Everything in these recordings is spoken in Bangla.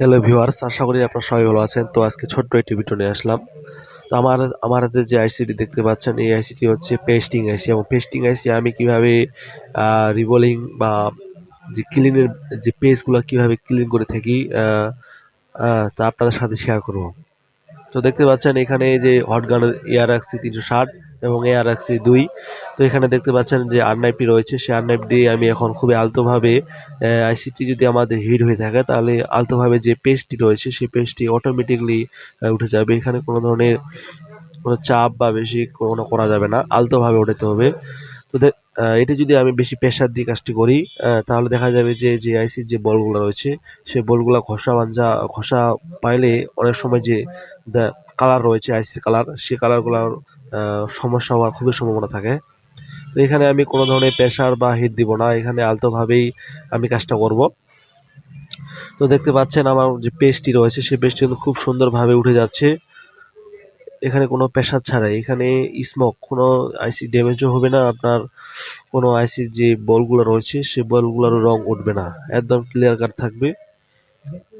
হ্যালো ভিউয়ার্স আশা করি আপনারা সবাই ভালো আছেন। তো আজকে ছোট্ট একটি ভিডিও নিয়ে আসলাম। তো আমার আমার হাতে যে আইসিটি দেখতে পাচ্ছেন, এই আইসিটি হচ্ছে পেস্টিং আইসি এবং পেস্টিং আইসি আমি কীভাবে রিবলিং বা যে ক্লিনের যে পেজগুলো কীভাবে ক্লিন করে থাকি তা আপনাদের সাথে শেয়ার করব। তো দেখতে পাচ্ছেন এখানে যে হটগানের এয়ার রাখছি তিনশো ষাট এবং এয়ার রাখছি দুই। তো এখানে দেখতে পাচ্ছেন যে আর নাইফটি রয়েছে। সেই আর নাইফ দিয়ে আমি এখন খুবই আলতোভাবে আইসিটি যদি আমাদের হিট হয়ে থাকে, তাহলে আলতোভাবে যে পেস্টটি রয়েছে, সেই পেস্টটি অটোমেটিকলি উঠে যাবে। এখানে কোনো ধরনের কোনো চাপ বা বেশি কোনো করা যাবে না। আলতোভাবে ওঠাতে হবে। তো এটি যদি আমি বেশি প্রেশার দিয়ে কাজটি করি তাহলে দেখা যাবে যে যে আইসির যে বলগুলো রয়েছে, সেই বলগুলো ঘষা বাঞ্জা, ঘষা পাইলে অনেক সময় যে কালার রয়েছে আইসির কালার সেই কালারগুলোর সমস্যা হওয়ার খুবই সম্ভাবনা থাকে। তো এখানে আমি কোনো ধরনের প্রেশার বা হিট দিব না। এখানে আলতোভাবেই আমি কাজটা করব। তো দেখতে পাচ্ছেন আমার যে পেস্টটি রয়েছে, সেই পেস্টটি কিন্তু খুব সুন্দরভাবে উঠে যাচ্ছে। এখানে কোনো প্রেশার ছাড়াই। এখানে স্মোক কোনো আইসি ড্যামেজও হবে না। আপনার কোনো আইসির যে বলগুলো রয়েছে সেই বলগুলোর রং উঠবে না। একদম ক্লিয়ার কাট থাকবে।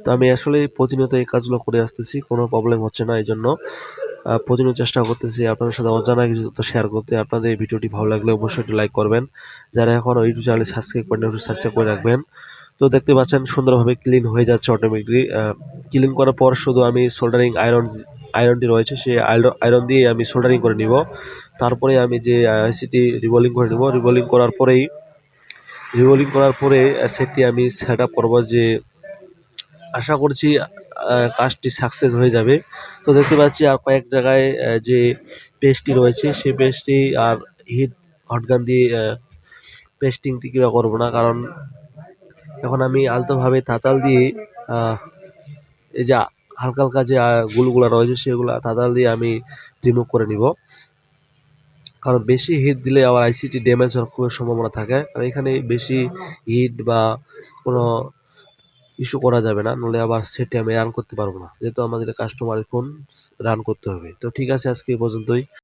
তো আমি আসলে প্রতিনিয়ত এই কাজগুলো করে আসতেছি। কোনো প্রবলেম হচ্ছে না। এই জন্য প্রতিনিয়ত চেষ্টা করতেছি। আপনাদের সাথে অজানা কিছু তথ্য শেয়ার করতে আপনাদের এই ভিডিওটি ভালো লাগলে অবশ্যই একটু লাইক করবেন। যারা এখনও ইউটিউব চ্যানেলে সাবস্ক্রাইব করেন একটু সাবস্ক্রাইব করে রাখবেন। তো দেখতে পাচ্ছেন, সুন্দরভাবে ক্লিন হয়ে যাচ্ছে অটোমেটিকলি ক্লিন করার পর শুধু আমি সোল্ডারিং আয়রন আয়রনটি রয়েছে, সেই আয়রন দিয়ে আমি সোল্ডারিং করে নিব। তারপরে আমি যে আইসিটি রিভলিং করে নিব। রিভলিং করার পরেই রিভলিং করার পরে সেটটি আমি সেট আপ করব যে, আশা করছি কাজটি সাকসেস হয়ে যাবে। তো দেখতে পাচ্ছি আর কয়েক জায়গায় যে পেস্টটি রয়েছে, সেই পেস্টটি আর হিট হটগান দিয়ে পেস্টিংটি কিবা করব না, কারণ এখন আমি আলতোভাবে তাতাল দিয়ে এই যে হালকা হালকা যে গুলগুলো রয়েছে, সেগুলো তাতাল দিয়ে আমি রিমুভ করে নিব। কারণ বেশি হিট দিলে আবার আইসিটি ড্যামেজ হওয়ার খুবই সম্ভাবনা থাকে। কারণ এখানে বেশি হিট বা কোনো ইস্যু করা যাবে না নলে আবার সেটে আমি রান করতে পারব না। যেহেতু আমাদের কাস্টমারের ফোন রান করতে হবে। তো ঠিক আছে, আজকে এই পর্যন্তই।